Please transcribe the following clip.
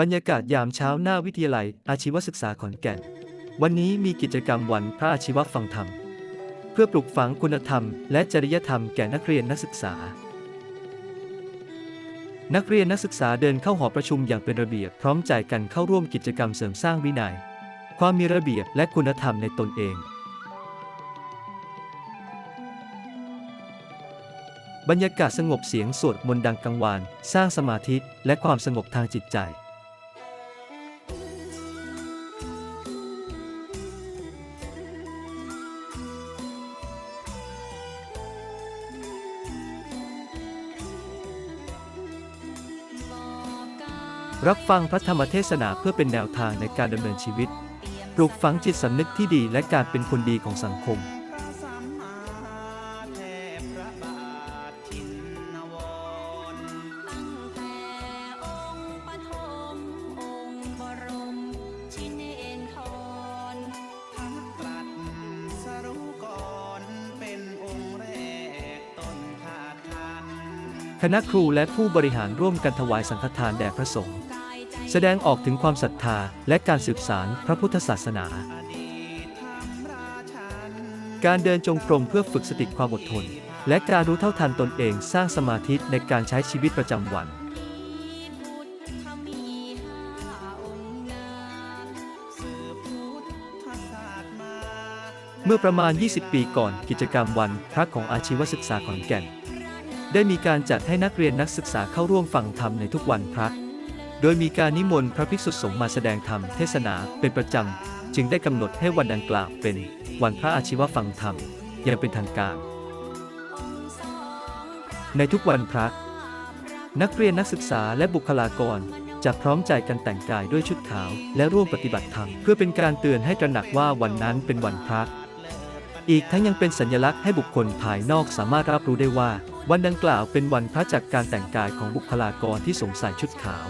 บรรยากาศยามเช้าหน้าวิทยาลัย อาชีวศึกษาขอนแก่น วันนี้มีกิจกรรมวันพระอาชีวฟังธรรม เพื่อปลูกฝังคุณธรรม และจริยธรรมแก่นักเรียนนักศึกษา นักเรียนนักศึกษาเดินเข้าหอประชุมอย่างเป็นระเบียบ พร้อมใจกันเข้าร่วมกิจกรรมเสริมสร้างวินัย ความมีระเบียบและคุณธรรมในตนเอง บรรยากาศสงบเสียงสวดมนต์ดังกังวาน สร้างสมาธิและความสงบทางจิตใจ รับฟังพระธรรมเทศนาเพื่อเป็นแนวทางในการดำเนินชีวิต ปลูกฝังจิตสำนึกที่ดีและการเป็นคนดีของสังคม คณะครูและผู้บริหารร่วมกันถวายสังฆทานแด่พระสงฆ์แสดงออกถึงความศรัทธาและการสืบสารพระพุทธศาสนา การเดินจงกรมเพื่อฝึกสติความอดทน และการรู้เท่าทันตนเองสร้างสมาธิในการใช้ชีวิตประจำวัน เมื่อประมาณ 20 ปีก่อนกิจกรรมวันพระของอาชีวศึกษาขอนแก่น ได้มีการจัดให้นักเรียนนักศึกษาเข้าร่วมฟังธรรมในทุกวันพระ โดยมีการนิมนต์พระภิกษุสงฆ์มาแสดงธรรมเทศนาเป็นประจำ จึงได้กำหนดให้วันดังกล่าวเป็นวันพระอาชีวฟังธรรมอย่างเป็นทางการ ในทุกวันพระ นักเรียนนักศึกษาและบุคลากรจะพร้อมใจกันแต่งกายด้วยชุดขาว และร่วมปฏิบัติธรรมเพื่อเป็นการเตือนให้ตระหนักว่าวันนั้นเป็นวันพระ อีกทั้งยังเป็นสัญลักษณ์ให้บุคคลภายนอกสามารถรับรู้ได้ว่า วันดังกล่าวเป็นวันพระจากการแต่งกายของบุคลากรที่สวมใส่ชุดขาว